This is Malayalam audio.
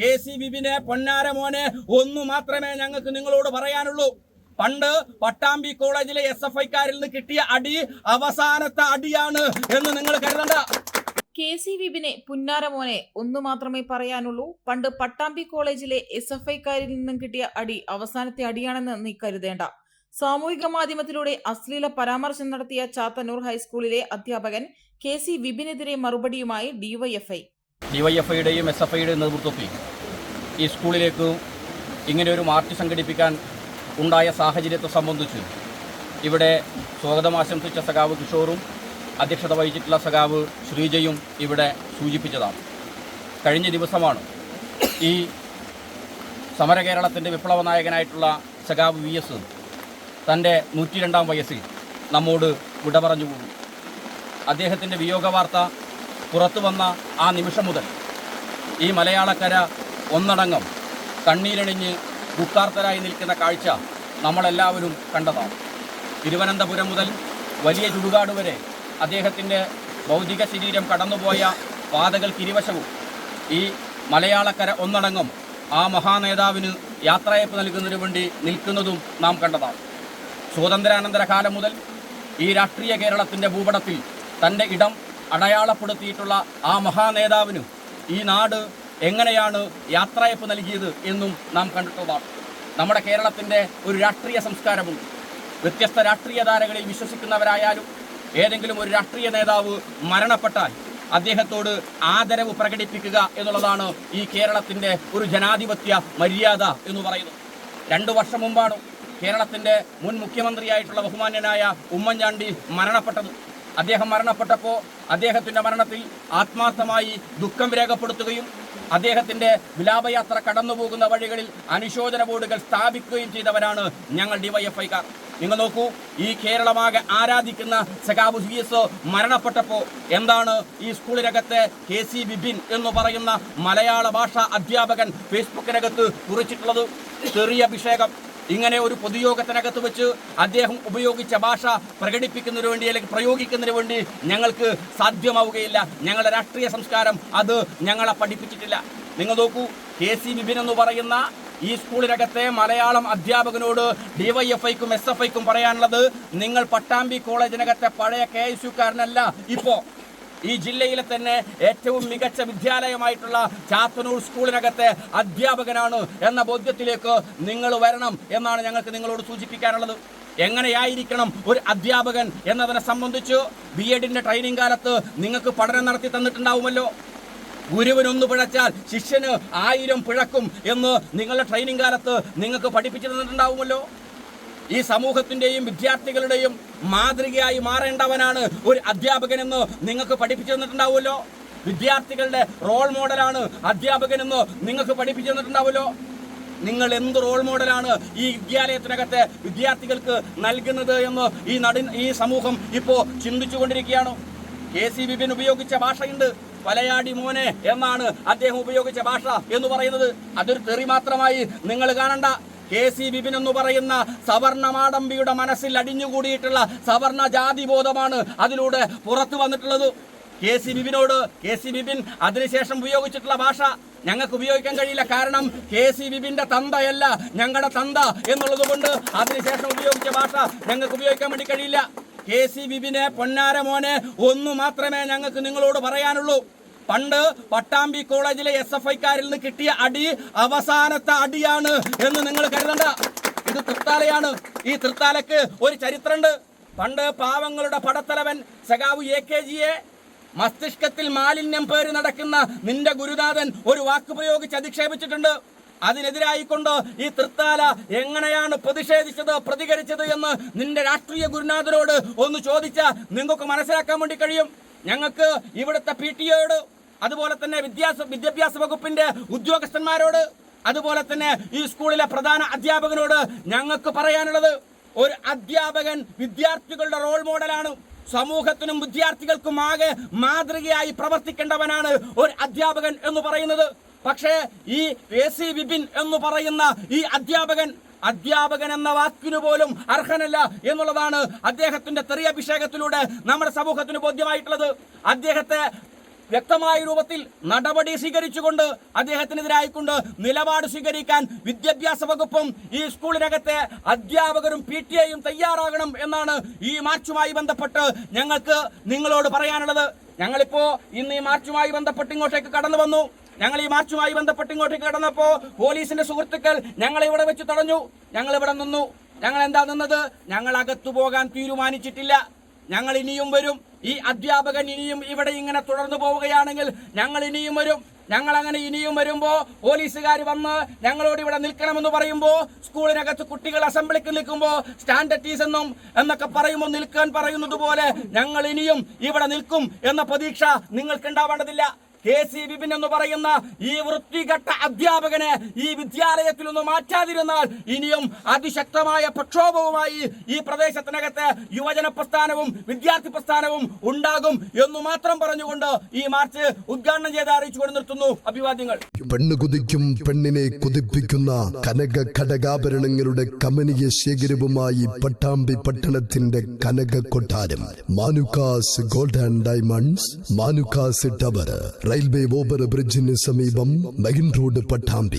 കെ സി ബിബിനെ പൊന്നാര മോനെ ഒന്നു മാത്രമേ ഞങ്ങൾക്ക് നിങ്ങളോട് പറയാനുള്ളൂ. പണ്ട് പട്ടാമ്പി കോളേജിലെ എസ് എഫ് ഐക്കാരിൽ നിന്ന് കിട്ടിയ അടി അവസാനത്തെ അടിയാണ് എന്ന് നിങ്ങൾ കരുതണ്ട. കെ സി വിപിനെ പുന്നാരമോനെ ഒന്നു മാത്രമേ പറയാനുള്ളൂ. പണ്ട് പട്ടാമ്പി കോളേജിലെ എസ് എഫ് ഐക്കാരിൽ നിന്നും കിട്ടിയ അടി അവസാനത്തെ അടിയാണെന്ന് നീ കരുതേണ്ട. സാമൂഹിക മാധ്യമത്തിലൂടെ അശ്ലീല പരാമർശം നടത്തിയ ചാത്തന്നൂർ ഹൈസ്കൂളിലെ അധ്യാപകൻ കെ സി വിപിനെതിരെ മറുപടിയുമായി ഡിവൈഎഫ്ഐ ഡിവൈഎഫ്ഐയുടെയും എസ് എഫ് ഐയുടെയും നേതൃത്വത്തിൽ ഈ സ്കൂളിലേക്ക് ഇങ്ങനെ ഒരു മാർച്ച് സംഘടിപ്പിക്കാൻ ഉണ്ടായ സാഹചര്യത്തെ സംബന്ധിച്ച് ഇവിടെ സ്വാഗതം ആശംസിച്ച സഖാവ് കിഷോറും അധ്യക്ഷത വഹിച്ചിട്ടുള്ള സഖാവ് ശ്രീജയും ഇവിടെ സൂചിപ്പിച്ചതാണ്. കഴിഞ്ഞ ദിവസമാണ് ഈ സമരകേരളത്തിന്റെ വിപ്ലവ നായകനായിട്ടുള്ള സഖാവ് വി എസ് തന്റെ നൂറ്റി രണ്ടാം വയസ്സിൽ നമ്മോട് വിട പറഞ്ഞു പോകും അദ്ദേഹത്തിന്റെ വിയോഗ വാർത്ത പുറത്തു വന്ന ആ നിമിഷം മുതൽ ഈ മലയാളക്കര ഒന്നടങ്കം കണ്ണീരണിഞ്ഞ് ദുഃഖാർത്തരായി നിൽക്കുന്ന കാഴ്ച നമ്മളെല്ലാവരും കണ്ടതാണ്. തിരുവനന്തപുരം മുതൽ വലിയ ചുടുകാട് വരെ അദ്ദേഹത്തിന്റെ ഭൗതിക ശരീരം കടന്നുപോയ പാതകൾക്കിരുവശവും ഈ മലയാളക്കര ഒന്നടങ്കം ആ മഹാനേതാവിന് യാത്രയപ്പ് നൽകുന്നതിന് വേണ്ടി നിൽക്കുന്നതും നാം കണ്ടതാണ്. സ്വാതന്ത്ര്യാനന്തര കാലം മുതൽ ഈ രാഷ്ട്രീയ കേരളത്തിന്റെ ഭൂപടത്തിൽ തന്റെ ഇടം അടയാളപ്പെടുത്തിയിട്ടുള്ള ആ മഹാനേതാവിന് ഈ നാട് എങ്ങനെയാണ് യാത്രയപ്പ് നൽകിയത് എന്നും നാം കണ്ടിട്ടുള്ളതാണ് നമ്മുടെ കേരളത്തിന്റെ ഒരു രാഷ്ട്രീയ സംസ്കാരമുണ്ട്. വ്യത്യസ്ത രാഷ്ട്രീയ ധാരകളിൽ വിശ്വസിക്കുന്നവരായാലും ഏതെങ്കിലും ഒരു രാഷ്ട്രീയ നേതാവ് മരണപ്പെട്ടാൽ അദ്ദേഹത്തോട് ആദരവ് പ്രകടിപ്പിക്കുക എന്നുള്ളതാണ് ഈ കേരളത്തിന്റെ ഒരു ജനാധിപത്യ മര്യാദ എന്ന് പറയുന്നത്. രണ്ടു വർഷം മുമ്പാണ് കേരളത്തിന്റെ മുൻ മുഖ്യമന്ത്രിയായിട്ടുള്ള ബഹുമാന്യനായ ഉമ്മൻചാണ്ടി മരണപ്പെട്ടത്. അദ്ദേഹം മരണപ്പെട്ടപ്പോൾ അദ്ദേഹത്തിന്റെ മരണത്തിൽ ആത്മാർത്ഥമായി ദുഃഖം രേഖപ്പെടുത്തുകയും അദ്ദേഹത്തിന്റെ വിലാപയാത്ര കടന്നുപോകുന്ന വഴികളിൽ അനുശോചന ബോർഡുകൾ സ്ഥാപിക്കുകയും ചെയ്തവരാണ് ഞങ്ങൾ ഡിവൈഎഫ്ഐക്കാർ. നിങ്ങൾ നോക്കൂ ഈ കേരളമാകെ ആരാധിക്കുന്ന സഖാബു സി എസ് മരണപ്പെട്ടപ്പോൾ എന്താണ് ഈ സ്കൂളിനകത്തെ കെ സി ബിബിൻ എന്ന് പറയുന്ന മലയാള ഭാഷാ അധ്യാപകൻ ഫേസ്ബുക്കിനകത്ത് കുറിച്ചിട്ടുള്ളത്? ചെറിയ അഭിഷേകം. ഇങ്ങനെ ഒരു പൊതുയോഗത്തിനകത്ത് വെച്ച് അദ്ദേഹം ഉപയോഗിച്ച ഭാഷ പ്രകടിപ്പിക്കുന്നതിന് വേണ്ടി അല്ലെങ്കിൽ പ്രയോഗിക്കുന്നതിന് വേണ്ടി ഞങ്ങൾക്ക് സാധ്യമാവുകയില്ല. ഞങ്ങളുടെ രാഷ്ട്രീയ സംസ്കാരം അത് ഞങ്ങളെ പഠിപ്പിച്ചിട്ടില്ല. നിങ്ങൾ നോക്കൂ കെ സി ബിബിൻ എന്ന് പറയുന്ന ഈ സ്കൂളിനകത്തെ മലയാളം അധ്യാപകനോട് ഡിവൈഎഫ്ഐക്കും എസ് എഫ് ഐക്കും പറയാനുള്ളത് നിങ്ങൾ പട്ടാമ്പി കോളേജിനകത്തെ പഴയ കെ എസ് യുക്കാരനല്ല ഇപ്പോ. ഈ ജില്ലയിലെ തന്നെ ഏറ്റവും മികച്ച വിദ്യാലയമായിട്ടുള്ള ചാത്തനൂർ സ്കൂളിനകത്തെ അധ്യാപകനാണ് എന്ന ബോധ്യത്തിലേക്ക് നിങ്ങൾ വരണം എന്നാണ് ഞങ്ങൾക്ക് നിങ്ങളോട് സൂചിപ്പിക്കാനുള്ളത്. എങ്ങനെയായിരിക്കണം ഒരു അധ്യാപകൻ എന്നതിനെ സംബന്ധിച്ച് ബി എഡിന്റെ ട്രെയിനിങ് കാലത്ത് നിങ്ങൾക്ക് പഠനം നടത്തി തന്നിട്ടുണ്ടാവുമല്ലോ. ഗുരുവിനൊന്ന് പിഴച്ചാൽ ശിഷ്യന് ആയിരം പിഴക്കും എന്ന് നിങ്ങളുടെ ട്രെയിനിങ് കാലത്ത് നിങ്ങൾക്ക് പഠിപ്പിച്ചു തന്നിട്ടുണ്ടാവുമല്ലോ. ഈ സമൂഹത്തിന്റെയും വിദ്യാർത്ഥികളുടെയും മാതൃകയായി മാറേണ്ടവനാണ് ഒരു അധ്യാപകനെന്ന് നിങ്ങൾക്ക് പഠിപ്പിച്ചു തന്നിട്ടുണ്ടാവുമല്ലോ വിദ്യാർത്ഥികളുടെ റോൾ മോഡലാണ് അധ്യാപകനെന്ന് നിങ്ങൾക്ക് പഠിപ്പിച്ചു തന്നിട്ടുണ്ടാവുമല്ലോ നിങ്ങൾ എന്ത് റോൾ മോഡലാണ് ഈ വിദ്യാലയത്തിനകത്തെ വിദ്യാർത്ഥികൾക്ക് നൽകുന്നത് എന്ന് ഈ നടി ഈ സമൂഹം ഇപ്പോൾ ചിന്തിച്ചുകൊണ്ടിരിക്കുകയാണ്. കെ സി ബിബിൻ ഉപയോഗിച്ച ഭാഷയുണ്ട്. പലയാടി മോനെ എന്നാണ് അദ്ദേഹം ഉപയോഗിച്ച ഭാഷ എന്ന് പറയുന്നത്. അതൊരു തെറി മാത്രമായി നിങ്ങൾ കാണണ്ട. കെ സി വിപിൻ എന്ന് പറയുന്ന സവർണ മാടമ്പിയുടെ മനസ്സിൽ അടിഞ്ഞുകൂടിയിട്ടുള്ള സവർണ ജാതി ബോധമാണ് അതിലൂടെ പുറത്തു വന്നിട്ടുള്ളത്. കെ സി വിപിനോട് കെ സി വിപിൻ അതിനുശേഷം ഉപയോഗിച്ചിട്ടുള്ള ഭാഷ ഞങ്ങൾക്ക് ഉപയോഗിക്കാൻ കഴിയില്ല. കാരണം കെ സി ബിബിന്റെ തന്തയല്ല ഞങ്ങളുടെ തന്ത എന്നുള്ളത് കൊണ്ട് അതിനുശേഷം ഉപയോഗിച്ച ഭാഷ ഞങ്ങൾക്ക് ഉപയോഗിക്കാൻ വേണ്ടി കഴിയില്ല. കെ സി പൊന്നാര മോനെ ഒന്നു മാത്രമേ ഞങ്ങൾക്ക് നിങ്ങളോട് പറയാനുള്ളൂ. പണ്ട് പട്ടാമ്പി കോളേജിലെ എസ് എഫ് ഐക്കാരിൽ നിന്ന് കിട്ടിയ അടി അവസാനത്തെ അടിയാണ് എന്ന് നിങ്ങൾ കരുതണ്ട. ഇത് തൃത്താലയാണ്. ഈ തൃത്താലക്ക് ഒരു ചരിത്രമുണ്ട് പണ്ട് പാവങ്ങളുടെ പടത്തലവൻ സഖാവ് എ കെ ജിയെ മസ്തിഷ്കത്തിൽ മാലിന്യം പേര് നടക്കുന്ന നിന്റെ ഗുരുനാഥൻ ഒരു വാക്ക് പ്രയോഗിച്ച് അധിക്ഷേപിച്ചിട്ടുണ്ട്. അതിനെതിരായിക്കൊണ്ട് ഈ തൃത്താല എങ്ങനെയാണ് പ്രതിഷേധിച്ചത് പ്രതികരിച്ചത് എന്ന് നിന്റെ രാഷ്ട്രീയ ഗുരുനാഥനോട് ഒന്ന് ചോദിച്ചാൽ നിങ്ങൾക്ക് മനസ്സിലാക്കാൻ വേണ്ടി കഴിയും. ഞങ്ങൾക്ക് ഇവിടുത്തെ പി ടി അതുപോലെ തന്നെ വിദ്യാഭ്യാസ വിദ്യാഭ്യാസ വകുപ്പിന്റെ ഉദ്യോഗസ്ഥന്മാരോട് അതുപോലെ തന്നെ ഈ സ്കൂളിലെ പ്രധാന അധ്യാപകനോട് ഞങ്ങൾക്ക് പറയാനുള്ളത് ഒരു അധ്യാപകൻ വിദ്യാർത്ഥികളുടെ റോൾ മോഡലാണ് സമൂഹത്തിനും വിദ്യാർത്ഥികൾക്കും ആകെ മാതൃകയായി പ്രവർത്തിക്കേണ്ടവനാണ് ഒരു അധ്യാപകൻ എന്ന് പറയുന്നത്. പക്ഷേ ഈ എ സി വിപിൻ എന്ന് പറയുന്ന ഈ അധ്യാപകൻ അധ്യാപകൻ എന്ന വാക്കിനു പോലും അർഹനല്ല എന്നുള്ളതാണ് അദ്ദേഹത്തിന്റെ തെറിയഭിഷേകത്തിലൂടെ നമ്മുടെ സമൂഹത്തിന് ബോധ്യമായിട്ടുള്ളത്. അദ്ദേഹത്തെ വ്യക്തമായ രൂപത്തിൽ നടപടി സ്വീകരിച്ചുകൊണ്ട് അദ്ദേഹത്തിനെതിരായിക്കൊണ്ട് നിലപാട് സ്വീകരിക്കാൻ വിദ്യാഭ്യാസ വകുപ്പും ഈ സ്കൂളിനകത്തെ അധ്യാപകരും പി ടി എയും തയ്യാറാകണം എന്നാണ് ഈ മാർച്ചുമായി ബന്ധപ്പെട്ട് ഞങ്ങൾക്ക് നിങ്ങളോട് പറയാനുള്ളത്. ഞങ്ങളിപ്പോ ഇന്ന് ഈ മാർച്ചുമായി ബന്ധപ്പെട്ട് ഇങ്ങോട്ടേക്ക് കടന്നു വന്നു. ഞങ്ങൾ ഈ മാർച്ചുമായി ബന്ധപ്പെട്ട് ഇങ്ങോട്ടേക്ക് കടന്നപ്പോ പോലീസിന്റെ സുഹൃത്തുക്കൾ ഞങ്ങളെ ഇവിടെ വെച്ച് തടഞ്ഞു. ഞങ്ങൾ ഇവിടെ നിന്നു. ഞങ്ങൾ എന്താ നിന്നത്? ഞങ്ങൾ അകത്തു പോകാൻ തീരുമാനിച്ചിട്ടില്ല. ഞങ്ങൾ ഇനിയും വരും. ഈ അധ്യാപകൻ ഇനിയും ഇവിടെ ഇങ്ങനെ തുടർന്നു പോവുകയാണെങ്കിൽ ഞങ്ങൾ ഇനിയും വരും. ഞങ്ങൾ അങ്ങനെ ഇനിയും വരുമ്പോൾ പോലീസുകാർ വന്ന് ഞങ്ങളോട് ഇവിടെ നിൽക്കണമെന്ന് പറയുമ്പോൾ സ്കൂളിനകത്ത് കുട്ടികൾ അസംബ്ലിക്ക് നിൽക്കുമ്പോ ടീസ് എന്നും എന്നൊക്കെ പറയുമ്പോൾ നിൽക്കാൻ പറയുന്നത് പോലെ ഞങ്ങൾ ഇനിയും ഇവിടെ നിൽക്കും എന്ന പ്രതീക്ഷ നിങ്ങൾക്ക് ഉണ്ടാവേണ്ടതില്ല കെ സി വിപിൻ എന്ന് പറയുന്ന ഈ വൃത്തികെട്ട അധ്യാപകനെ ഈ വിദ്യാലയത്തിൽ നിന്ന് മാറ്റാതിരുന്നാൽ ഇനിയും അതിശക്തമായ പ്രക്ഷോഭവുമായി ഈ പ്രദേശത്തിനകത്ത് യുവജന പ്രസ്ഥാനവും വിദ്യാർത്ഥി പ്രസ്ഥാനവും ഉണ്ടാകും എന്ന് മാത്രം പറഞ്ഞുകൊണ്ട് ഈ മാർച്ച് ഉദ്ഘാടനം ചെയ്ത് അറിയിച്ചുകൊണ്ട് നിർത്തുന്നു അഭിവാദ്യങ്ങൾ. പെണ്ണ് കുതിക്കും പെണ്ണിനെ കുതിപ്പിക്കുന്ന കനക ഘടകാഭരണങ്ങളുടെ കമനീയ ശേഖരവുമായി പട്ടാമ്പി പട്ടണത്തിന്റെ കനക കൊട്ടാരം. Manukkas gold and diamonds Manukkas tower. Railway over ബ്രിഡ്ജിന് സമീപം മെയിൻ റോഡ് പട്ടാമ്പി.